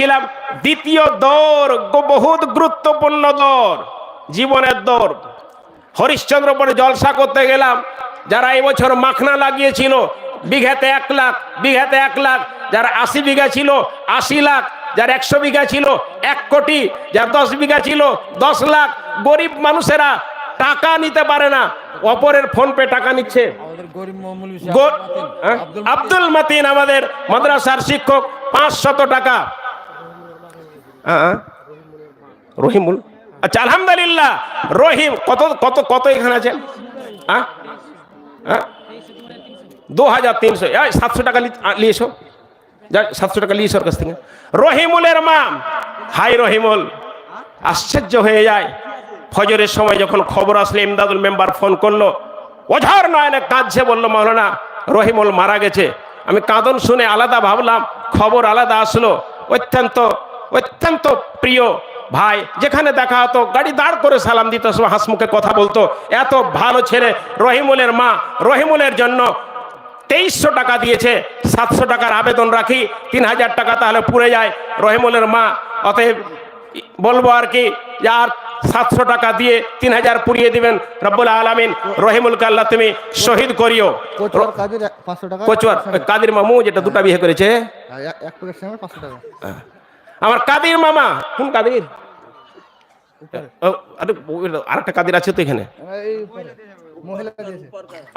বলছিলাম দ্বিতীয় দৌড় গো- বহুত গুরুত্বপূর্ণ দৌড় জীবনের দৌড়। হরিশ্চন্দ্রপুরে জলসা করতে গেলাম যারা এই বছর মাখনা লাগিয়েছিল বিঘাতে এক লাখ বিঘাতে এক লাখ যারা আশি বিঘা ছিল আশি লাখ যার একশো বিঘা ছিল এক কোটি যার দশ বিঘা ছিল দশ লাখ গরিব মানুষেরা টাকা নিতে পারে না অপরের ফোন পে টাকা নিচ্ছে। হ্যাঁ? আব্দুল মাতিন আমাদের মাদ্রাসার শিক্ষক পাঁচশত টাকা। হ্যাঁ? রহিমুল আচ্ছা আলহামদুলিল্লাহ রহিম কত কত কত এখানে আছে? হ্যাঁ দু হাজার তিনশো সাতশো টাকা লি- আ, নিয়েছো যা সাতশো টাকা ওর কাছ থেকে। রহিমুলের মা হাই রহিমুল আশ্চর্য হয়ে যায়। ফজরের সময় যখন খবর আসলে ইমদাদুল মেম্বার ফোন করল ওঝার নয়নে কাঁদছে বলল মৌলানা রহিমুল মারা গেছে। আমি কাঁদন শুনে আলাদা ভাবলাম খবর আলাদা আসলো অত্যন্ত অত্যন্ত প্রিয় ভাই যেখানে দেখা হতো গাড়ি দাঁড় করে সালাম দিত হাসমুখে কথা বলতো। এত ভালো ছেলে রহিমুলের মা রহিমুলের জন্য তেইশশো টাকা দিয়েছে সাতশো টাকার আবেদন রাখি তিন হাজার টাকা তাহলে পুড়ে যায় রহিমুলের মা। অতএব বলব আর কি যে আর সাতশো টাকা দিয়ে তিন হাজার পুড়িয়ে দিবেন রব্বুল আলমিন রহিমুলকে আল্লাহ তুমি শহীদ করিও। কচুয়ার কাদির মামু যেটা দুটা বিয়ে করেছে। আমার কাদির মামা। কোন কাদির? আরেকটা কাদির আছে তো এখানে।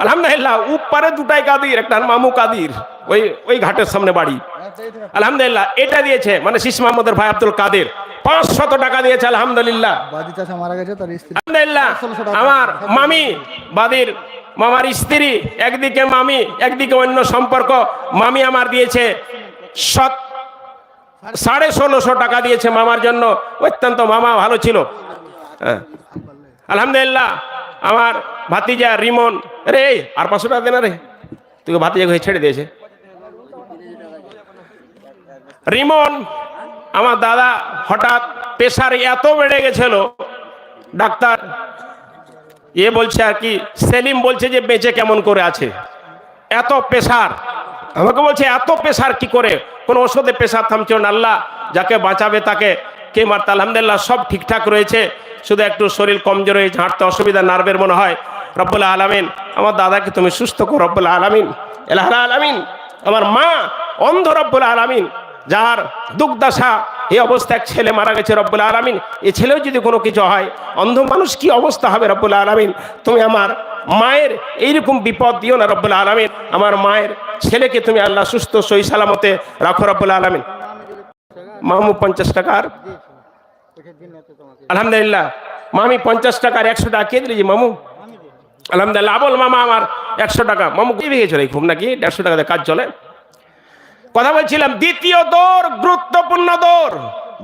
আলহামদুলিল্লাহ উপরে দুটাই কাদির একটা মামু কাদির ওই ওই ঘাটের সামনে বাড়ি। থেকে আলহামদুলিল্লাহ এটা দিয়েছে মানে শীষ মাহমুদের ভাই আব্দুল কাদের। পাঁচশত টাকা দিয়েছে আলহামদুলিল্লাহ। মারা গেছে তার স্ত্রী আলহামদুলিল্লাহ আমার মামি বাদির মামার স্ত্রী একদিকে মামি একদিকে অন্য সম্পর্ক মামি আমার দিয়েছে সত সাড়ে ষোলোশো টাকা দিয়েছে মামার জন্য। অত্যন্ত মামা ভালো ছিল। হ্যাঁ। আলহামদুলিল্লাহ, আমার ভাতিজা রিমন রে আর পাঁচশো টাকা দে না রে। তুই ভাতিজা হয়ে ছেড়ে দিয়েছে। রিমন, আমার দাদা হঠাৎ প্রেশার এত বেড়ে গেছিল, ডাক্তার এ বলছে আর কি, সেলিম বলছে যে বেঁচে কেমন করে আছে। এত প্রেশার। আমাকে বলছে, এত পেশার কি করে? কোন ওষুধে পেশার থামছিল না, আল্লাহ যাকে বাঁচাবে তাকে কে মারতে, আলহামদুলিল্লাহ সব ঠিকঠাক রয়েছে। শুধু একটু শরীর কমজোর হয়েছে হাঁটতে অসুবিধা নার্ভের মনে হয়। রব্বুল আলমিন, আমার দাদাকে তুমি সুস্থ করো, রব্বুল আলমিন। এলাহ আলমিন, আমার মা অন্ধ রব্বুল আলমিন, যার দুগ্ধাশা এই অবস্থা এক ছেলে মারা গেছে, রব্বুল আলমিন। এ ছেলেও যদি কোনো কিছু হয়, অন্ধ মানুষ কি অবস্থা হবে, রব্বুল আলমিন? তুমি আমার মায়ের এইরকম বিপদ দিও না রব্বুল আলমিন। আমার মায়ের ছেলেকে তুমি আল্লাহ সুস্থ সই সালামতে রাখো রব্বুল আলমিন। মামু পঞ্চাশ টাকার। আলহামদুলিল্লাহ। মামি পঞ্চাশ টাকার একশো টাকা কে দিলি মামু? আলহামদুলিল্লাহ। আবল মামা আমার একশো টাকা। মামু, কি ভেঙেছিল এই খুব নাকি? দেড়শো টাকাতে কাজ চলে। কথা বলছিলাম, দ্বিতীয় দৌড় গুরুত্বপূর্ণ দৌড়।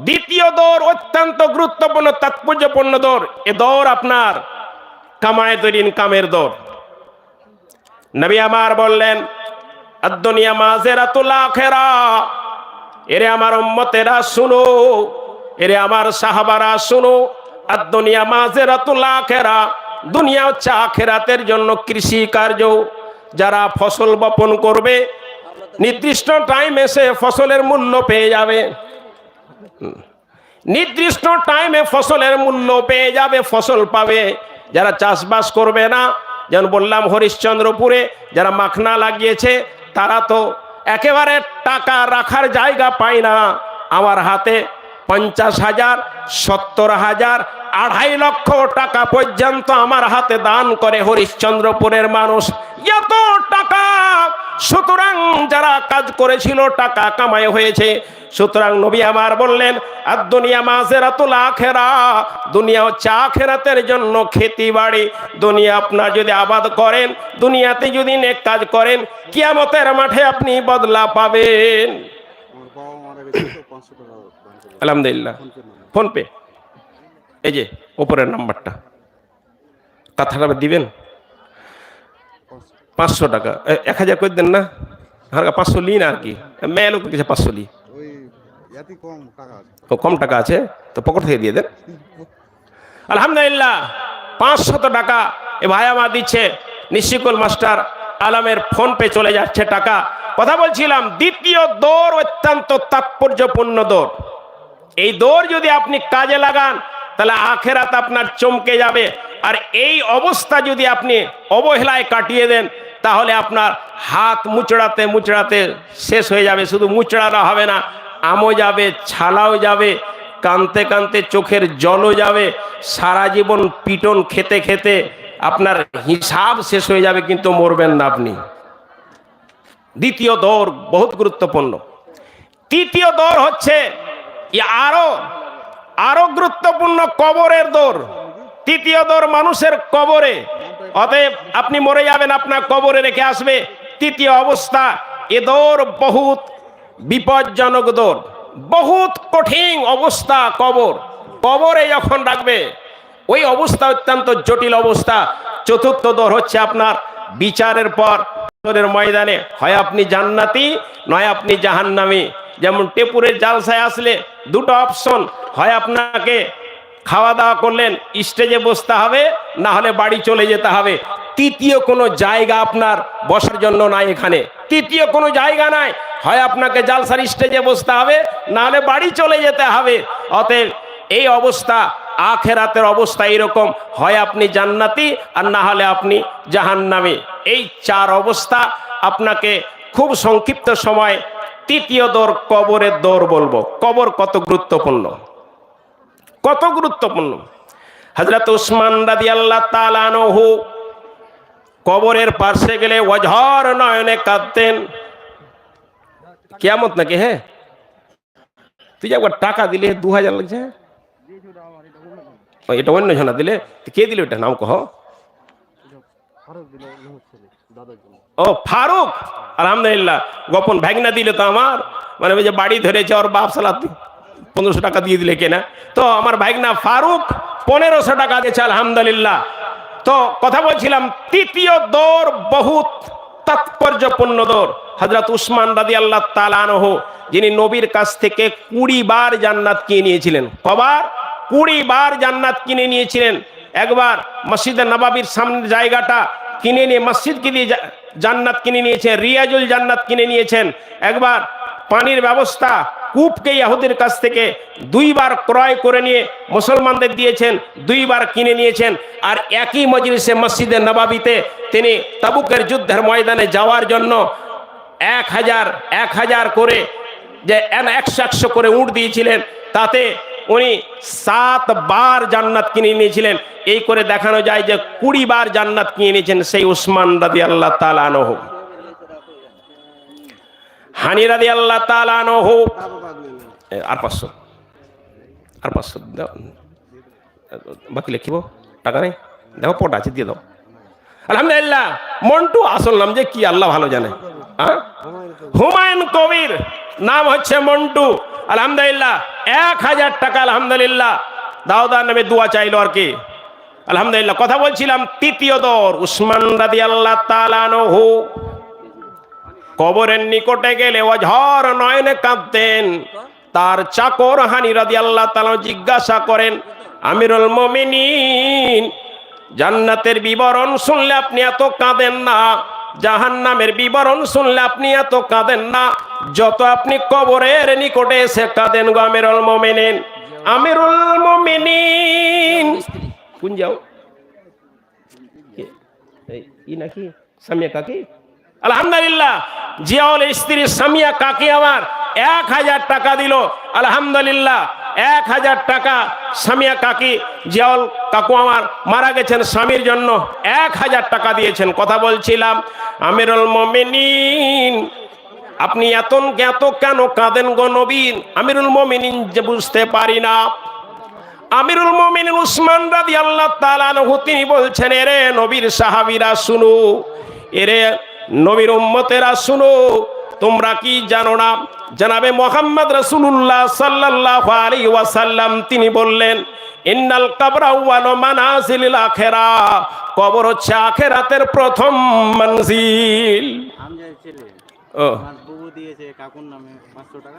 দ্বিতীয় দৌড় অত্যন্ত গুরুত্বপূর্ণ, তাৎপর্যপূর্ণ দৌড়। এ দৌড় আপনার কামায় তৈরি কামের দৌড় নবী আমার বললেন আদুনিয়া মাজেরাতুল আখেরা। এরে আমার উম্মতেরা শুনো, এরে আমার সাহাবারা শুনো আদুনিয়া মাজেরাতুল আখেরা। দুনিয়া হচ্ছে আখেরাতের জন্য কৃষি কার্য। যারা ফসল বপন করবে, নির্দিষ্ট টাইম এসে ফসলের মূল্য পেয়ে যাবে। নির্দিষ্ট টাইমে ফসলের মূল্য পেয়ে যাবে, ফসল পাবে। যারা চাষবাস করবে না, যেমন বললাম হরিশ্চন্দ্রপুরে যারা মাখনা লাগিয়েছে, তারা তো একেবারে টাকা রাখার জায়গা পায় না। আমার হাতে পঞ্চাশ হাজার, সত্তর হাজার, আড়াই লক্ষ টাকা পর্যন্ত আমার হাতে দান করে হরিশ্চন্দ্রপুরের মানুষ। এত টাকা! সুতরাং যারা কাজ করেছিল, টাকা কামাই হয়েছে। সুতরাং নবী আমার বললেন, আর দুনিয়া মাঝেরাতুল আখেরা, দুনিয়া হচ্ছে আখেরাতের জন্য খেতি বাড়ি। দুনিয়া আপনার যদি আবাদ করেন, দুনিয়াতে যদি নেক কাজ করেন, কিয়ামতের মাঠে আপনি বদলা পাবেন। আলহামদুলিল্লাহ। ফোনপে এই যে, ওপরের নাম্বারটা। কথাটা দিবেন? পাঁচশো টাকা। এক হাজার করে দেন না? পাঁচশো লি না আর কি। মেয়ে লোক কিছু পাঁচশো লি কম টাকা আছে? তো পকেট থেকে দিয়ে দেন। আলহামদুলিল্লাহ, পাঁচশত টাকা। এ ভাই আমার দিচ্ছে। নিশিকুল মাস্টার আলমের ফোন পে চলে যাচ্ছে টাকা। কথা বলছিলাম, দ্বিতীয় দৌড় অত্যন্ত তাৎপর্যপূর্ণ দৌড়। এই দৌড় যদি আপনি কাজে লাগান, তাহলে আখেরাত আপনার চমকে যাবে। আর এই অবস্থা যদি আপনি অবহেলায় কাটিয়ে দেন, তাহলে আপনার হাত মুচড়াতে মুচড়াতে শেষ হয়ে যাবে। শুধু মুচড়ানো হবে না, আমও যাবে, ছালাও যাবে, কানতে কানতে চোখের জলও যাবে, সারা জীবন পিটন খেতে খেতে আপনার হিসাব শেষ হয়ে যাবে, কিন্তু মরবেন না আপনি। দ্বিতীয় দৌড়, বহুত গুরুত্বপূর্ণ। তৃতীয় দৌড় হচ্ছে আরও আরও গুরুত্বপূর্ণ কবরের দৌড় তৃতীয় দৌড় মানুষের কবরে। অতএব আপনি মরে যাবেন, আপনার কবরে রেখে আসবে। তৃতীয় অবস্থা, এ দৌড় বহুত বিপজ্জনক দৌড় বহুত কঠিন অবস্থা কবর। কবরে যখন রাখবে, ওই অবস্থা অত্যন্ত জটিল অবস্থা। চতুর্থ দৌড় হচ্ছে আপনার বিচারের পর ময়দানে। হয় আপনি জান্নাতি, নয় আপনি জাহান্নামি। যেমন টেপুরের জালসায় আসলে দুটো অপশন হয় আপনাকে খাওয়া দাওয়া করলেন, স্টেজে বসতে হবে, না হলে বাড়ি চলে যেতে হবে। তৃতীয় কোনো জায়গা আপনার বসার জন্য নাই এখানে। তৃতীয় কোনো জায়গা নাই, হয় আপনাকে জালসার স্টেজে বসতে হবে, না হলে বাড়ি চলে যেতে হবে। অতএব এই অবস্থা, আখেরাতের অবস্থা এরকম, হয় আপনি জান্নাতি, আর না হলে আপনি জাহান্নামে। এই চার অবস্থা আপনাকে খুব সংক্ষিপ্ত সময় তৃতীয় দৌড় কবরের দৌড় বলব। কবর কত গুরুত্বপূর্ণ? কত গুরুত্বপূর্ণ? হজরত উসমান রাদি আল্লাহ তালানহু কবরের পাশে গেলে অঝর নয়নে কাঁদতেন। কেমত নাকি হ্যাঁ? তুই একবার টাকা দিলে দু হাজার লাগছে ও, এটা অন্য জনা দিলে কে দিলে এটা নাম কহ? ও, ফারুক! আলহামদুলিল্লাহ। গোপন ভ্যাগনা দিল তো আমার। মানে ওই যে বাড়ি ধরেছে, ওর বাপ সালা পনেরোশো টাকা দিয়ে দিলে কেনা। তো আমার ভাগনা ফারুক পনেরোশো টাকা দিয়েছে, আলহামদুলিল্লাহ। তো কথা বলছিলাম, তৃতীয় দৌড় বহুত তাৎপর্যপূর্ণ দৌড় হজরত উসমান রাদি আল্লাহ তালানহ যিনি নবীর কাছ থেকে কুড়ি বার জান্নাত কিনে নিয়েছিলেন। কবার? কুড়ি বার জান্নাত কিনে নিয়েছিলেন। একবার মসজিদে নবাবির সামনের জায়গাটা কিনে নিয়ে, মসজিদকে দিয়ে জান্নাত কিনে নিয়েছেন, রিয়াজুল জান্নাত কিনে নিয়েছেন। একবার পানির ব্যবস্থা কূপকে ইয়াহুদের কাছ থেকে দুইবার ক্রয় করে নিয়ে মুসলমানদের দিয়েছেন, দুইবার কিনে নিয়েছেন। আর একই মজলিসে মসজিদে নবাবিতে তিনি তাবুকের যুদ্ধের ময়দানে যাওয়ার জন্য এক হাজার এক হাজার করে যে একশো একশো করে উঠ দিয়েছিলেন। তাতে উনি সাত বার জান্নাত কিনে নিয়েছিলেন এই করে দেখানো যায় যে কুড়ি বার জান্নাত কিনে নিয়েছেন সেই উসমান রাদি আল্লাহ তালানহ হানি রাদি আল্লাহ তালানহ আর পাঁচশো। আর পাঁচশো বাকি লিখিব? টাকা নেই? দেখো পট আছে, দিয়ে দাও। আলহামদুলিল্লাহ, মন্টু আসল নাম যে কি আল্লাহ ভালো জানে? হুমায়ুন কবির, নাম হচ্ছে মন্টু। আলহামদুলিল্লাহ, এক হাজার টাকা আলহামদুলিল্লাহ। দাওদার নামে দোয়া চাইলো আর কি। আলহামদুলিল্লাহ, কথা বলছিলাম, তৃতীয় দর, উসমান রাদি আল্লাহ তালানহু কবরের নিকটে গেলে ও অঝর নয়নে কাঁদতেন। তার চাকর হানি রাদি আল্লাহ তালা জিজ্ঞাসা করেন, আমিরুল মমিনিন, জান্নাতের বিবরণ শুনলে আপনি এত কাঁদেন না? জাহান্নামের বিবরণ শুনলে আপনি এত কাঁদেন না। যত আপনি কবরের নিকটে এসে কাঁদেন গো আমিরুল মমিনিন। আমিরুল মমিনিন। কোন যাও? ই নাকি? সামিয়া কাকি? আলহামদুলিল্লাহ, জিয়াউল স্ত্রী সামিয়া কাকি আমার এক হাজার টাকা দিল। আলহামদুলিল্লাহ এক হাজার টাকা সামিয়া কাকি, জিয়াউল কাকু আমার মারা গেছেন স্বামীর জন্য। এক হাজার টাকা দিয়েছেন। কথা বলছিলাম, আমিরুল মমিনিন, আপনি এত এত কেন কাঁদেন গো নবীন আমিরুল মমিনিন যে বুঝতে পারি না। আমিরুল মোমিন উসমান রাদি আল্লাহ তালানহু তিনি বলছেন, এরে নবীর সাহাবিরা শুনু, এরে নবীর উম্মতেরা শুনো তোমরা কি জানো না? জানাবে মোহাম্মদ রসুল্লাহ সাল্লাহ আলী ওয়াসাল্লাম তিনি বললেন, ইন্নাল কাবরা ওয়ানো মানাজিল আখেরা। কবর হচ্ছে আখেরাতের প্রথম মঞ্জিল। ও।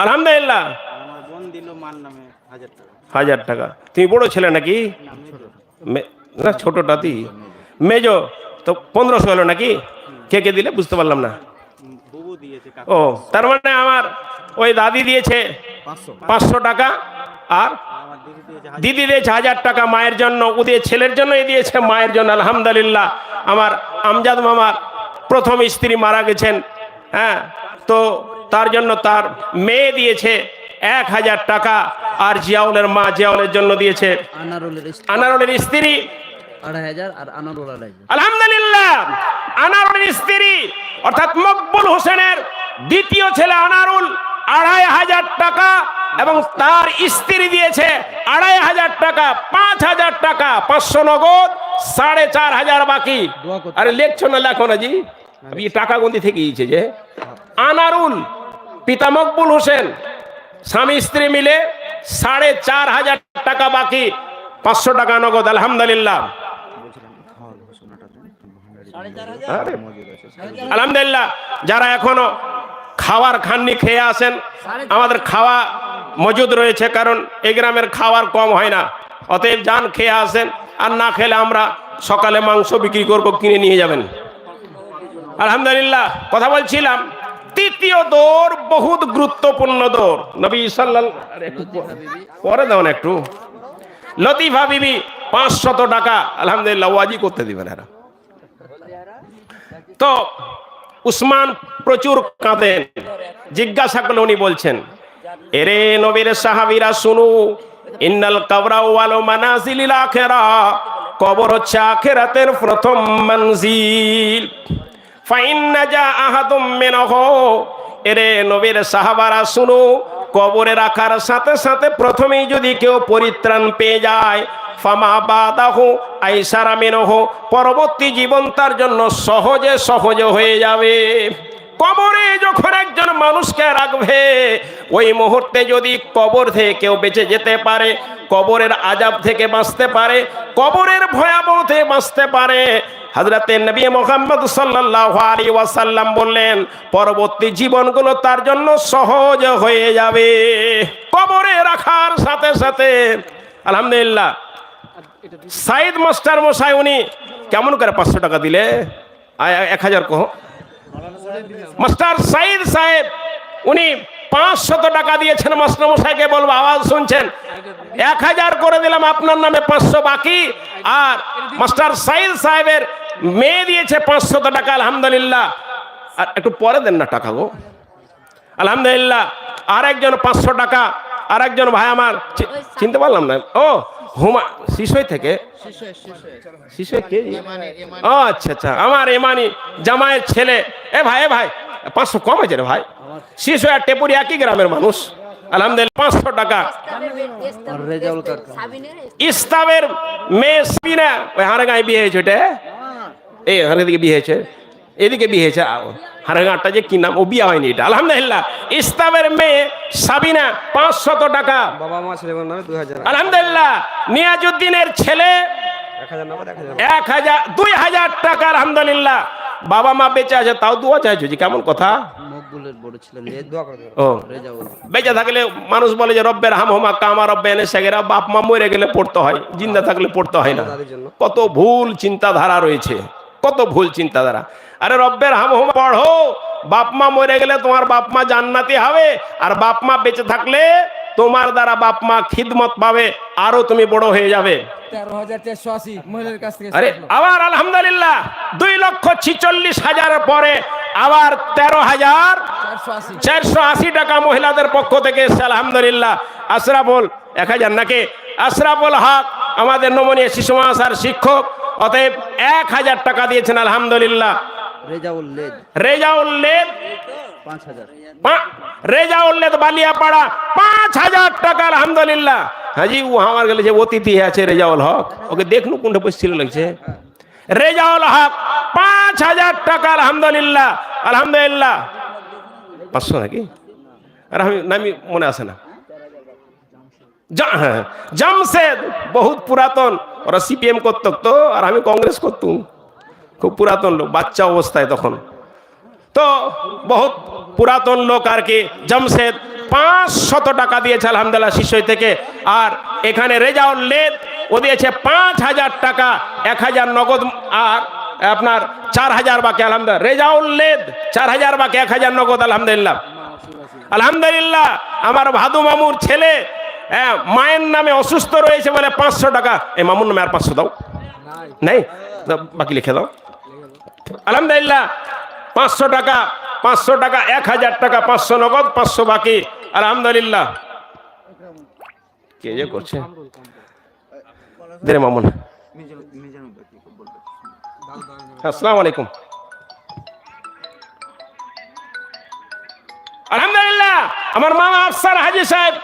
আলহামদুলিল্লাহ। হাজার টাকা। তুমি বড় ছেলে নাকি? না, ছোটটা দি। মেজো, তো পনেরোশো হলো নাকি? কে কে দিলে? বুঝতে পারলাম না। ও তার মানে আমার ওই দাদি দিয়েছে পাঁচশো। টাকা আর দিদি দিয়েছে হাজার। টাকা মায়ের জন্য ওদের ছেলের জন্যই দিয়েছে মায়ের জন্য আলহামদুলিল্লাহ। আমার আমজাদ মামার প্রথম স্ত্রী মারা গেছেন হ্যাঁ তো তার জন্য তার মেয়ে দিয়েছে এক হাজার টাকা আর জিয়াউলের মা জিয়াউলের জন্য দিয়েছে আনারুলের স্ত্রী। আলহামদুলিল্লাহ আনারুলের স্ত্রী। অর্থাৎ মকবুল হোসেনের দ্বিতীয় ছেলে আনারুল আড়াই হাজার টাকা এবং তার স্ত্রী দিয়েছে আড়াই হাজার টাকা পাঁচ হাজার টাকা পাঁচশো নগদ সাড়ে চার হাজার বাকি। আরে লেখছো না লেখো না জি। আমি টাকা গন্দি থেকে গিয়েছে যে। আনারুল পিতা মকবুল হোসেন স্বামী স্ত্রী মিলে সাড়ে চার হাজার টাকা বাকি পাঁচশো টাকা নগদ আলহামদুলিল্লাহ। আলহামদুলিল্লাহ যারা এখনও খাওয়ার খাননি খেয়ে আসেন আমাদের খাওয়া মজুদ রয়েছে কারণ এই গ্রামের খাওয়ার কম হয় না। অতএব যান খেয়ে আসেন আর না খেলে আমরা সকালে মাংস বিক্রি করব কিনে নিয়ে যাবেন। আলহামদুলিল্লাহ কথা বলছিলাম তৃতীয় দৌড় বহুত গুরুত্বপূর্ণ দৌড়। নবী সাল্লাল পরে দাও না একটু। লতিফা বিবি পাঁচশত টাকা আলহামদুলিল্লাহ ওয়াজি করতে দিবেন এরা। তো উসমান প্রচুর কাঁদেন। জিজ্ঞাসা করলে উনি বলছেন, এরে নবীর সাহাবীরা, শুনু, ইন্নাল কাবরা ওয়ালো মানাজিলিল আখেরা, কবর হচ্ছে আখেরাতের প্রথম মঞ্জিল। ফাইন্না যা আহাদুম মিনহ। এরে নবীর সাহাবারা, শুনু কবরে রাখার সাথে সাথে প্রথমেই যদি কেউ পরিত্রাণ পেয়ে যায়, ফামা বাদাহ আইসারামিনহ পরবর্তী জীবন তার জন্য সহজে সহজ হয়ে যাবে। কবরে যখন একজন মানুষকে রাখবে, ওই মুহূর্তে যদি কবর থেকে কেউ বেঁচে যেতে পারে, কবরের আজাব থেকে বাঁচতে পারে, কবরের ভয়াবহ থেকে বাঁচতে পারে হাজরাতে নবী মোহাম্মদ সাল্লাল্লাহু আলাইহি ওয়াসাল্লাম বললেন, পরবর্তী জীবনগুলো তার জন্য সহজ হয়ে যাবে। কবরে রাখার সাথে সাথে, আলহামদুলিল্লাহ, সাইদ মাস্টার মশাই উনি কেমন করে পাঁচশো টাকা দিলে? এক হাজার কহ। মাস্টার সাইদ সাহেব, উনি পাঁচশত টাকা দিয়েছেন, মাস্টার মশাইকে বলব, আওয়াজ শুনছেন? এক হাজার করে দিলাম, আপনার নামে পাঁচশো বাকি। আর মাস্টার সাইদ সাহেবের মেয়ে দিয়েছে পাঁচশত টাকা, আলহামদুলিল্লাহ। আর একটু পরে দেন না টাকা গো। আলহামদুলিল্লাহ আর একজন পাঁচশো টাকা আর একজন ভাই আমার চিনতে পারলাম না। ও হুমা, শিশুই থেকে? শিশুই কে? আচ্ছা আচ্ছা আমার এমানি জামাইয়ের ছেলে। এ ভাই এ ভাই, পাঁচশো কম হয়েছে রে ভাই। শিশু আর টেপুরি একই গ্রামের মানুষ। আলহামদুলিল্লাহ, পাঁচশো টাকা। ইস্তাবের মেয়ে সাবিনা ওই হারে গায়ে বিয়ে হয়েছে ওটা এই হারে দিকে বিয়ে হয়েছে। এদিকে বিয়ে হয়েছে হারে গাঁটটা যে কি নাম? ও বিয়া হয়নি এটা। আলহামদুলিল্লাহ। ইস্তাবের মেয়ে সাবিনা পাঁচশত টাকা। বাবা মা ছেলে নামে দুই হাজার। আলহামদুলিল্লাহ। নিয়াজুদ্দিনের ছেলে এক হাজার দুই হাজার টাকা আলহামদুলিল্লাহ। বাবা মা বেঁচে আছে তাও দু চাইছো যে কেমন কথা? দোয়া বেঁচে থাকলে মানুষ বলে যে রব্বের হাম হোমা কামা রব্বে এনে সেগেরা বাপ মা মরে গেলে পড়তে হয় জিন্দা থাকলে পড়তে হয় না। কত ভুল চিন্তাধারা রয়েছে। কত ভুল চিন্তাধারা। আরে রব্বের হাম হোমা পড়ো। বাপ মা মরে গেলে তোমার বাপ মা জান্নাতি হবে। আর বাপ মা বেঁচে থাকলে তোমার দ্বারা বাপ মা খিদমত পাবে আরও তুমি বড় হয়ে যাবে। আরে আবার আলহামদুলিল্লাহ দুই লক্ষ ছিচল্লিশ হাজার পরে আবার তেরো হাজার চারশো আশি। চারশো আশি টাকা মহিলাদের পক্ষ থেকে এসছে আলহামদুলিল্লাহ। আশরাফুল এক হাজার নাকি? আশরাফুল হক আমাদের নমনীয় শিশু মহাশার শিক্ষক। অতএব এক হাজার টাকা দিয়েছেন আলহামদুলিল্লাহ। রেজাউল্লেদ পাঁচ হাজার। পা- রেজাউল্লেদ বালিয়াপাড়া পাঁচ হাজার টাকা আলহামদুলিল্লাহ। হাজি ও আমার গেলে যে অতিথি আছে রেজাউল হক ওকে কোনটা বসছিল লাগছে। রেজাউল হক পাঁচ হাজার টাকা আলহামদুলিল্লাহ। আলহামদুলিল্লাহ। পাঁচশো নাকি? আর আমি নামি মনে আসে না। জামশেদ, বহুত পুরাতন। ওরা সিপিএম করত তো, আর আমি কংগ্রেস করতুম খুব পুরাতন লোক, বাচ্চা অবস্থায় তখন। তো বহুত পুরাতন লোক আর কি, জামশেদ পাঁচ শত টাকা দিয়েছে, আলহামদুলিল্লাহ শিষ্যই থেকে। আর এখানে রেজাউল লেদ, ও দিয়েছে পাঁচ হাজার টাকা, এক হাজার নগদ, আর আপনার চার হাজার বাকি, আলহামদুলিল্লাহ। রেজাউল লেদ, চার হাজার বাকি, এক হাজার নগদ, আলহামদুলিল্লাহ। আলহামদুলিল্লাহ, আমার ভাদু মামুর ছেলে হ্যাঁ মায়ের নামে অসুস্থ রয়েছে বলে পাঁচশো টাকা। এই মামুর নামে আর পাঁচশো দাও। নেই? বাকি লিখে দাও। আলহামদুলিল্লাহ, পাঁচশো টাকা পাঁচশো টাকা, এক হাজার টাকা, পাঁচশো নগদ, পাঁচশো বাকি। আলহামদুলিল্লাহ। কে যে করছে? দে মামুন। আসসালামু আলাইকুম। আলহামদুলিল্লাহ, আমার মামা আফসার হাজি সাহেব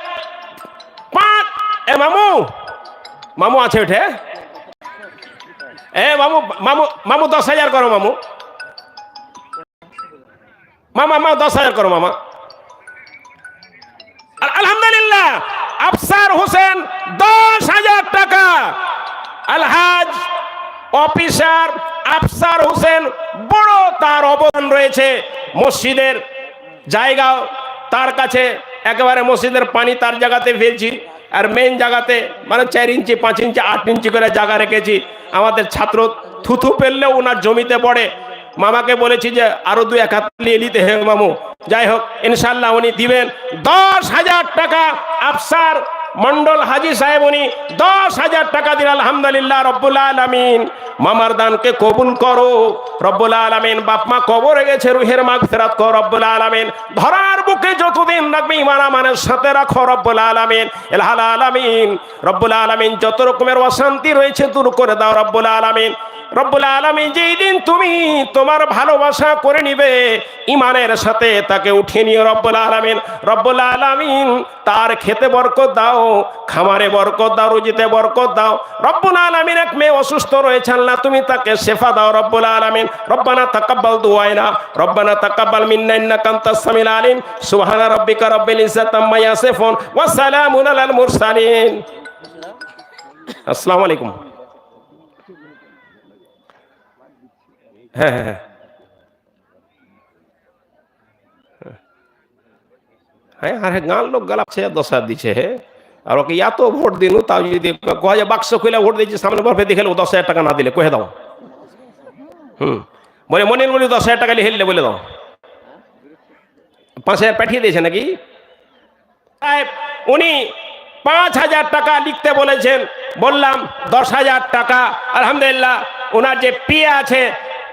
এ, মামু! মামু আছে উঠে। এ, মামু মামু মামু দশ হাজার করো, মামু। মামা মা দশ হাজার করো, মামা। আলহামদুলিল্লাহ, আফসার হোসেন দশ হাজার টাকা। আলহাজ অফিসার আফসার হোসেন বড় তার অবদান রয়েছে মসজিদের জায়গা তার কাছে একেবারে মসজিদের পানি তার জায়গাতে ফেলছি। আর মেন জায়গাতে মানে চার ইঞ্চি, পাঁচ ইঞ্চি, আট ইঞ্চি করে জায়গা রেখেছি। আমাদের ছাত্র থুথু ফেললেও ওনার জমিতে পড়ে। মামাকে বলেছি যে, আরও দু এক হাত নিতে হে মামু। যাই হোক ইনশাল্লাহ উনি দিবেন। দশ হাজার টাকা আফসার মন্ডল হাজি সাহেব, উনি দশ হাজার টাকা দিন আলহামদুলিল্লাহ, রব্বুল আলমিন। মামার দানকে কবুল করো। রব্বুল আলমিন বাপমা কবরে গেছে, রুহের মাগ ফেরাত কর, রব্বুল আলমিন। ধরার বুকে যতদিন রাখবে ইমান আমানের সাথে রাখো, রব্বুল আলমিন। এলহাল আলমিন রব্বুল আলমিন, যত রকমের অশান্তি রয়েছে, দূর করে দাও, রব্বুল আলমিন। রব্বুল আলমিন যেই দিন তুমি তোমার ভালোবাসা করে নিবে ইমানের সাথে তাকে উঠিয়ে নিও রব্বুল আলমিন। রব্বুল আলমিন তার খেতে বরকত দাও, খামারে বরকত দাও, রুজিতে বরকত দাও। রব্বুল আলমিন এক মেয়ে অসুস্থ রয়েছে আল্লাহ, তুমি তাকে শেফা দাও রব্বুল আলমিন। রব্বানা তাকাব্বাল দুআইনা, রব্বানা তাকাব্বাল মিন্না ইন্নাকা আনতাস সামিল আলিম। সুবহানা রাব্বিকা রাব্বিল ইজ্জাতি আম্মা ইয়াসিফুন। ওয়া সালামুন আলাল মুরসালিন। আসসালামু আলাইকুম। হ্যাঁ হ্যাঁ হ্যাঁ। হ্যাঁ আরে লোক গালাচ্ছে দশ হাজার দিছে হে আর ওকে এত ভোট দিনু তাও যদি কয়ে বাক্স খুলে ভোট দিচ্ছে সামনে বরফে দেখে দশ হাজার টাকা না দিলে, কহে দাও। হুম, বলে মনির বলি দশ হাজার টাকা হেললে বলে দাও। পাঁচ হাজার পাঠিয়ে দিয়েছে নাকি? উনি পাঁচ হাজার টাকা লিখতে বলেছেন, বললাম দশ হাজার টাকা, আলহামদুলিল্লাহ, ওনার যে পিয়ে আছে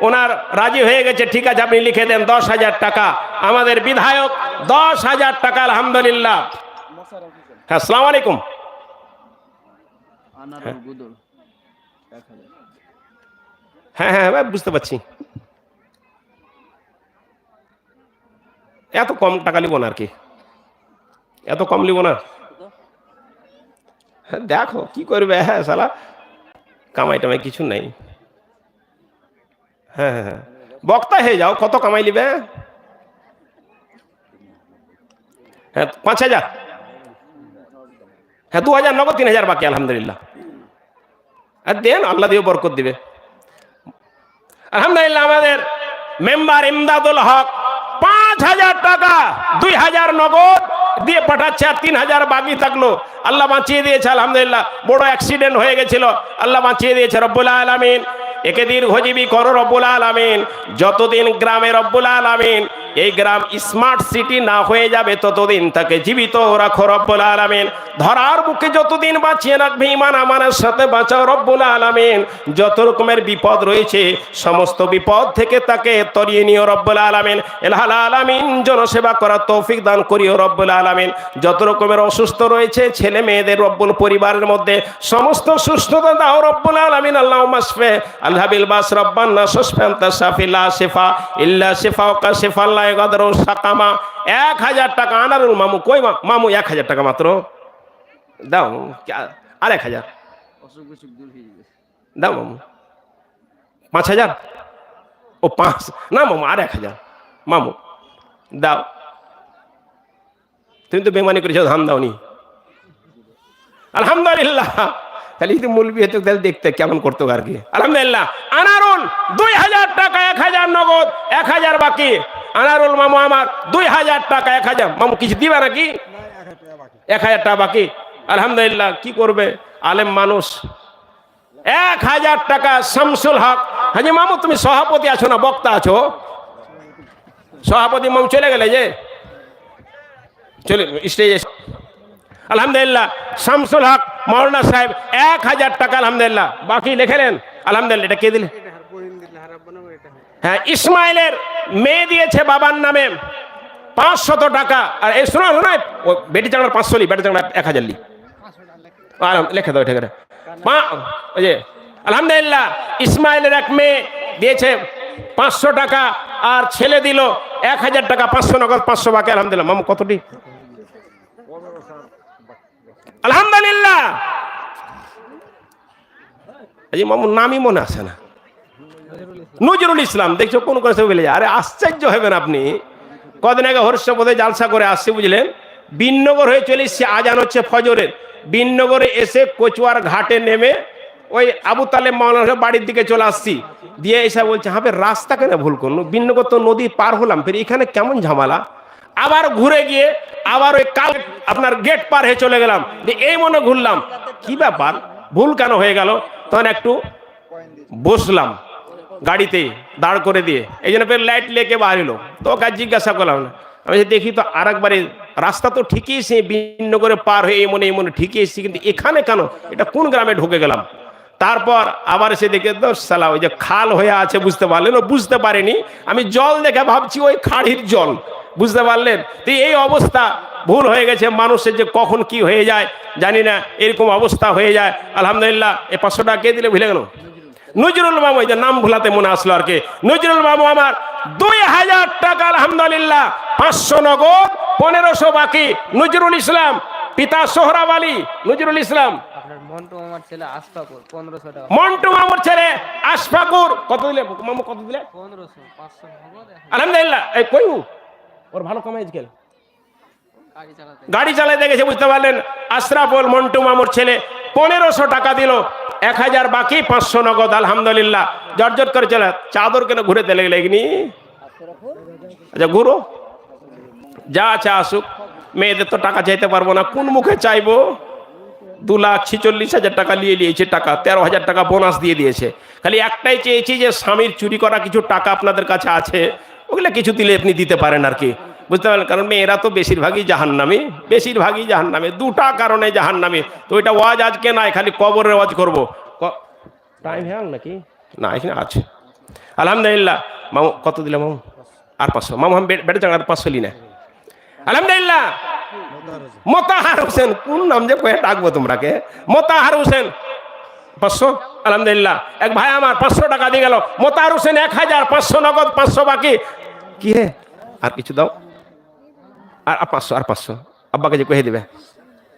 ওনার রাজি হয়ে গেছে ঠিক আছে আপনি লিখে দেন দশ হাজার টাকা। আমাদের বিধায়ক দশ হাজার টাকা আলহামদুলিল্লাহ। হ্যাঁ সালাম আলাইকুম। হাজার। হ্যাঁ হ্যাঁ হ্যাঁ বুঝতে পারছি। এত কম টাকা নিব না আর কি। এত কম নিব না। হ্যাঁ, দেখো কি করবে হ্যাঁ সালা কামাই টামাই কিছু নেই। হ্যাঁ হ্যাঁ হ্যাঁ। বক্তা হয়ে যাও, কত কামাই নিবে? হ্যাঁ পাঁচ হাজার। হ্যাঁ দু হাজার নগদ, তিন হাজার বাকি, আলহামদুলিল্লাহ। আর দেন, আল্লাহ দিয়ে বরকত দিবে। আলহামদুলিল্লাহ, আমাদের মেম্বার ইমদাদুল হক পাঁচ হাজার টাকা, দুই হাজার নগদ দিয়ে পাঠাচ্ছে আর তিন হাজার বাকি থাকল। আল্লাহ বাঁচিয়ে দিয়েছে, আলহামদুলিল্লাহ। বড় অ্যাক্সিডেন্ট হয়ে গেছিল। আল্লাহ বাঁচিয়ে দিয়েছে, রব্বুল আলমিন। একে দীর্ঘজীবী করো রব্বুল আলমিন। যতদিন গ্রামে রব্বুল আলমিন, এই গ্রাম স্মার্ট সিটি না হয়ে যাবে, ততদিন তাকে জীবিত রাখো রব্বুল আলমিন। ধরার বুকে যতদিন বাঁচিয়ে রাখবে ইমান আমানের সাথে বাঁচাও রব্বুল আলমিন। যত রকমের বিপদ রয়েছে, সমস্ত বিপদ থেকে তাকে তরিয়ে নিও রব্বুল আলমিন। এলহাল আলমিন জনসেবা করার তৌফিক দান করিও রব্বুল আলমিন। যত রকমের অসুস্থ রয়েছে, ছেলে মেয়েদের রব্বুল পরিবারের মধ্যে, সমস্ত সুস্থতা দাও রব্বুল আলমিন। আল্লাহ মাসফে আল্লাহ বিল বাস রব্বান্না সুসফান্তা সাফিলা ইল্লা সাকামা এক হাজার টাকা আনারুল মামু কই মামু, এক হাজার টাকা মাত্র। দাও আর এক হাজার। দাও মামু। পাঁচ হাজার? ও পাঁচ না মামু, আর এক হাজার। মামু, দাও। তুমি তো বেমানি করেছ, ধান আলহামদুলিল্লাহ। তাহলে যদি মূল বিয়ে তাহলে দেখতে কেমন করতো আর কি? আলহামদুলিল্লাহ। আনারুল দুই হাজার টাকা, এক হাজার নগদ, এক হাজার বাকি। আনারুল মামু আমার দুই হাজার টাকা, এক হাজার। মামু, কিছু দিবে নাকি? এক হাজার টাকা বাকি। আলহামদুলিল্লাহ, কি করবে? আলেম মানুষ। এক হাজার টাকা শামসুল হক। হাজি মামু, তুমি সভাপতি আছো না, বক্তা আছো? সভাপতি মামু চলে গেলে যে? চলে স্টেজে আলহামদুলিল্লাহ, শামসুল হক মৌলানা সাহেব, এক হাজার টাকা, আলহামদুলিল্লাহ। বাকি লিখেলেন। আলহামদুলিল্লাহ, এটা কে দিলে? হ্যাঁ ইসমাইলের মেয়ে দিয়েছে বাবার নামে পাঁচশত টাকা। আর এই শোনো শোনো ও বেটি চাংড়ার পাঁচশো লি, বেটি চাংড়া এক হাজার লি। লেখে দাও ঠিক ওই যে, আলহামদুলিল্লাহ, ইসমাইলের এক মেয়ে দিয়েছে পাঁচশো টাকা, আর ছেলে দিল এক হাজার টাকা, পাঁচশো নগদ, পাঁচশো বাকি, আলহামদুলিল্লাহ। মামু কতটি আলহামদুলিল্লাহ। মামুর নামই মনে আসে না। নজরুল ইসলাম, দেখছ কোন করে সে বলে আরে আশ্চর্য হবেন আপনি। কদিন আগে হর্ষপদে জালসা করে আসছে, বুঝলেন? বিনগর হয়ে চলে এসছে, আজান হচ্ছে ফজরের। বিনগরে এসে কচুয়ার ঘাটে নেমে ওই আবু তালেব মাওলানা বাড়ির দিকে চলে আসছি। দিয়ে এসে বলছে হ্যাঁ রাস্তা কেন ভুল করল? বিনগর তো নদী পার হলাম, ফের এখানে কেমন ঝামেলা? আবার ঘুরে গিয়ে আবার ওই কাল আপনার গেট পার হয়ে চলে গেলাম। এই মনে ঘুরলাম। কি ব্যাপার? ভুল কেন হয়ে গেল? তখন একটু বসলাম গাড়িতে দাঁড় করে দিয়ে। এই জন্য ফের লাইট লেকে বার হলো তো ওকে জিজ্ঞাসা করলাম আমি দেখি তো আর একবারে রাস্তা তো ঠিকই এসে ভিন্ন করে পার হয়ে এই মনে এই মনে ঠিকই এসেছি, কিন্তু এখানে কেন? এটা কোন গ্রামে ঢুকে গেলাম? তারপর আবার এসে দেখে, তো সালা ওই যে খাল হয়ে আছে, বুঝতে পারলেন? বুঝতে পারেনি। আমি জল দেখে ভাবছি, ওই খাড়ির জল। বুঝতে পারলেন? তো এই অবস্থা ভুল হয়ে গেছে মানুষের যে কখন কি হয়ে যায় জানি না এরকম অবস্থা হয়ে যায়। আলহামদুলিল্লাহ এ পাঁচশো টাকা কে দিলে ভুলে গেল? নজরুল মামু এই যে নাম ভুলাতে মনে আসলো আর কি। নজরুল মামু আমার দুই হাজার টাকা আলহামদুলিল্লাহ পাঁচশো নগদ পনেরোশো বাকি। নজরুল ইসলাম পিতা সোহরাব আলী। নজরুল ইসলাম। মন্টু ছেলে আশফাকুর পনেরোশো টাকা। মন্টু মামুর ছেলে আশফাকুর। কত দিলে মামু কত দিলে? পনেরোশো পাঁচশো আলহামদুলিল্লাহ এই কই ওর ভালো কামাই গেল গাড়ি চালাতে। গাড়ি গেছে বুঝতে পারলেন? আশরাফুল মন্টু মামুর ছেলে পনেরোশো টাকা দিল এক হাজার বাকি পাঁচশো নগদ আলহামদুলিল্লাহ। জর্জর করে চলে চাদর কেন ঘুরে তেলে লেগনি আচ্ছা ঘুরো। যা আছে আসুক। মেয়েদের তো টাকা চাইতে পারব না কোন মুখে চাইব? দু লাখ ছিচল্লিশ হাজার টাকা নিয়ে নিয়েছে টাকা তেরো হাজার টাকা বোনাস দিয়ে দিয়েছে। খালি একটাই চেয়েছি যে স্বামীর চুরি করা কিছু টাকা আপনাদের কাছে আছে ওগুলো কিছু দিলে আপনি দিতে পারেন আর কি। বুঝতে পারলেন? কারণ মেয়েরা তো বেশিরভাগই জাহান্নামি, বেশিরভাগই জাহান নামে দুটা কারণে জাহান্নামি। তো ওইটা ওয়াজ আজকে নাই, খালি কবরের ওয়াজ করব। টাইম হ্যাঁ নাকি? না, এখানে আছে। আলহামদুলিল্লাহ। মামু, কত দিলাম মামু? আর পাঁচশো। মামু, আমি বেড়ে চান, আর পাঁচশো না। আলহামদুলিল্লাহ। মোতাহার হোসেন, কোন নাম যে কয়ে ডাকবো তোমরাকে? মোতাহার হোসেন। পাঁচশো? আলহামদুলিল্লাহ। এক ভাই আমার পাঁচশো টাকা দিয়ে গেল। মোতাহার হোসেন এক হাজার, পাঁচশো নগদ, পাঁচশো বাকি। কি হে? আর কিছু দাও। আর পাঁচশো আর পাঁচশো আব্বাকে যে কহে দেবে।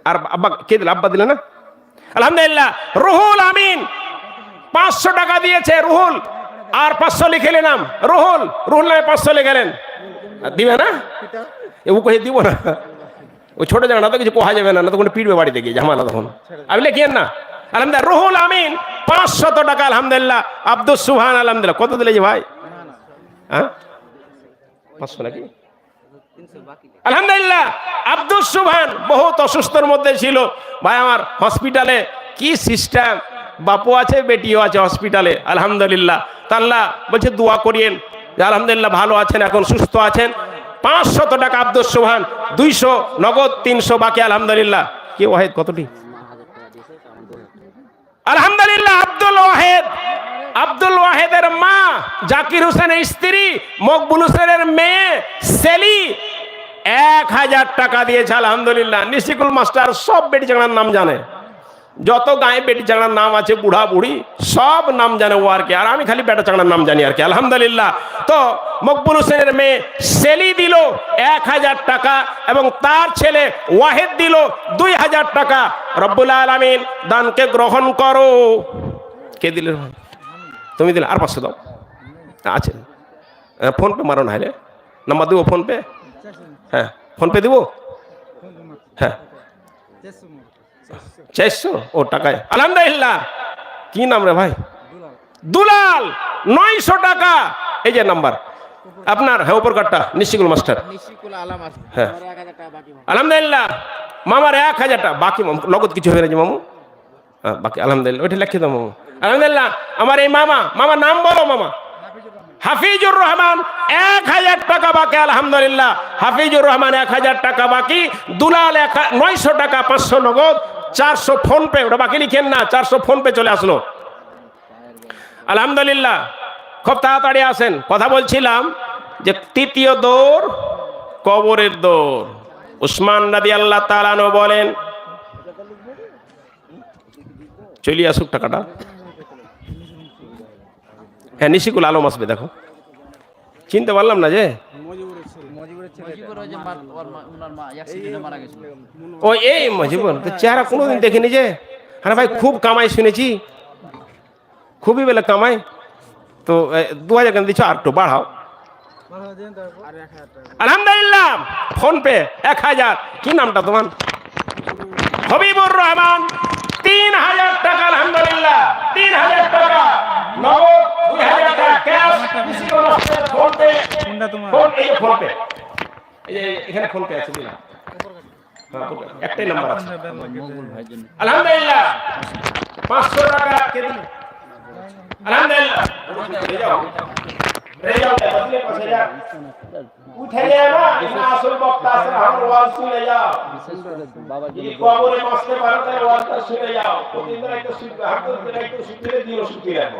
আর আব্বা কে দিল? আব্বা দিলে না? আলহামদুলিল্লাহ, রুহুল আমিন। পাঁচশো টাকা দিয়েছে রুহুল। আর পাঁচশো লিখে নিলাম রুহুল রুহুল নামে পাঁচশো লিখেলেন। দিবে না? এ ও কহে দিব না। ওই ছোট জায়গা তো কিছু কোহা যাবে না না তখন পিটবে বাড়িতে গিয়ে ঝামেলা তখন। আমি লিখিয়েন না? আলহামদুলিল্লাহ, রুহুল আমিন, পাঁচশত টাকা, আলহামদুলিল্লাহ। আব্দুল সুহান আলহামদুলিল্লাহ। কত দিলে যে ভাই? হ্যাঁ? পাঁচশো নাকি? আলহামদুলিল্লাহ আব্দুল সুবহান বহুত অসুস্থর মধ্যে ছিল। ভাই, আমার হসপিটালে কি সিস্টেম? বাপু আছে, বেটিও আছে হসপিটালে। আলহামদুলিল্লাহ। তাল্লাহ বলছে, দোয়া করিয়েন। যে আলহামদুলিল্লাহ ভালো আছেন, এখন সুস্থ আছেন। পাঁচশত টাকা আব্দুল সুবহান, দুইশো নগদ, তিনশো বাকি, আলহামদুলিল্লাহ। কি ওয়াহেদ, কতটি? আলহামদুলিল্লাহ, আব্দুল ওয়াহেদ। আব্দুল ওয়াহেদের মা জাকির হোসেনের স্ত্রী মকবুল হোসেনের মেয়ে সেলি। এক হাজার টাকা দিয়েছে, আলহামদুলিল্লাহ। নিশিকুল মাস্টার সব বেটি চাংড়ার নাম জানে। যত গায়ে বেটি চাংড়ার নাম আছে, বুড়া বুড়ি, সব নাম জানে ও আর কি। আর আমি খালি বেটা চাংড়ার নাম জানি আর কি, আলহামদুলিল্লাহ। তো মকবুল হোসেনের মেয়ে সেলি দিল এক হাজার টাকা এবং তার ছেলে ওয়াহেদ দিল দুই হাজার টাকা। রব্বুল আলমিন দানকে গ্রহণ করো। কে দিলে? ভাই তুমি দিলে আর পাঁচশো দাও। আছে ফোন পে মারো না হলে নাম্বার দেবো ফোনপে হ্যাঁ ফোনপে দেবো? হ্যাঁ। চারশো? ও, টাকায়। আলহামদুলিল্লাহ। কি নাম রে ভাই? দুলাল। নয়শো টাকা। এই যে নাম্বার আপনার হ্যাঁ উপর কাটটা মাস্টার নিশ্চিকুল আছে হ্যাঁ। আলহামদুলিল্লাহ। মামার এক হাজার টাকা। বাকি নগদ কিছু হবে না যে মামু? হ্যাঁ বাকি, আলহামদুলিল্লাহ। ওইটা লিখে দাও মামু। আলহামদুলিল্লাহ। আমার এই মামা মামা নাম বলো মামা। হাফিজুর রহমান, এক হাজার টাকা বাকি, আলহামদুলিল্লাহ। হাফিজুর রহমান, এক হাজার টাকা বাকি। দুলাল, এক নয়শো টাকা, পাঁচশো নগদ, চারশো ফোন পে ওটা বাকি লিখেন না, চারশো ফোন পে চলে আসলো। আলহামদুলিল্লাহ, খুব তাড়াতাড়ি আসেন। কথা বলছিলাম যে তৃতীয় দৌড়, কবরের দৌড়। উসমান নদী আল্লাহ তালানো বলেন চলি আসুক টাকাটা। হ্যাঁ নিশিকুল আলম আসবে, দেখো। চিনতে পারলাম না যে? ও, এই মজিবুর চেহারা কোনোদিন দেখিনি যে? হ্যাঁ ভাই, খুব কামাই শুনেছি। খুবই বেলা কামাই। তো দু হাজার কেন দিচ্ছ আর একটু বাড়াও। আলহামদুলিল্লাহ ফোন পে এক হাজার। কি নামটা তোমার? হবিবুর রহমান। তিন হাজার টাকা, আলহামদুলিল্লাহ। তিন হাজার টাকা। নগদ দুই হাজার টাকা ক্যাশ ফোন পে ফোন এই ফোন পে এখানে ফোন পে আছে দিলাম। একটাই নাম্বার আছে আলহামদুলিল্লাহ পাঁচশো টাকা কে দিল আলহামদুলিল্লাহ উঠে যায় না আসল বক্তা আছে আমার ওয়াজ শুনে যাও কবরে বসতে পারো তাহলে ওয়াজটা শুনে যাও প্রতিদিন একটা শুনবে হাতে করে একটা শুনতে দিও শুনতে রাখো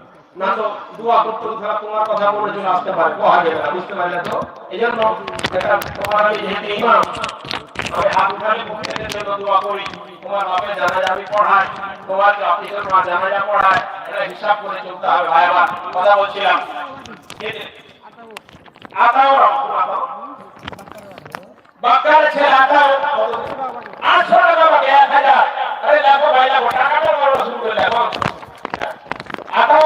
না তো দোয়া করতে ছাড়া তোমার কথা বলে চলে আসতে পারে। কোহা যাবে না, বুঝতে পারলে তো? এই জন্য তোমার আমি যেহেতু ইমাম, আমি হাত উঠালে মুক্তিদের জন্য দোয়া করি। তোমার বাপে জানা যাবে পড়ায় তোমার আপনি তোমার জানা যা পড়ায়, এটা হিসাব করে চলতে হবে। ভাই ভাই কথা বলছিলাম। আতাও রহমান ছেলে আতাও আটশো টাকা বাকি এক হাজার। আরে দেখো ভাই দেখো টাকাটা বড় শুরু করে দেখো আতাও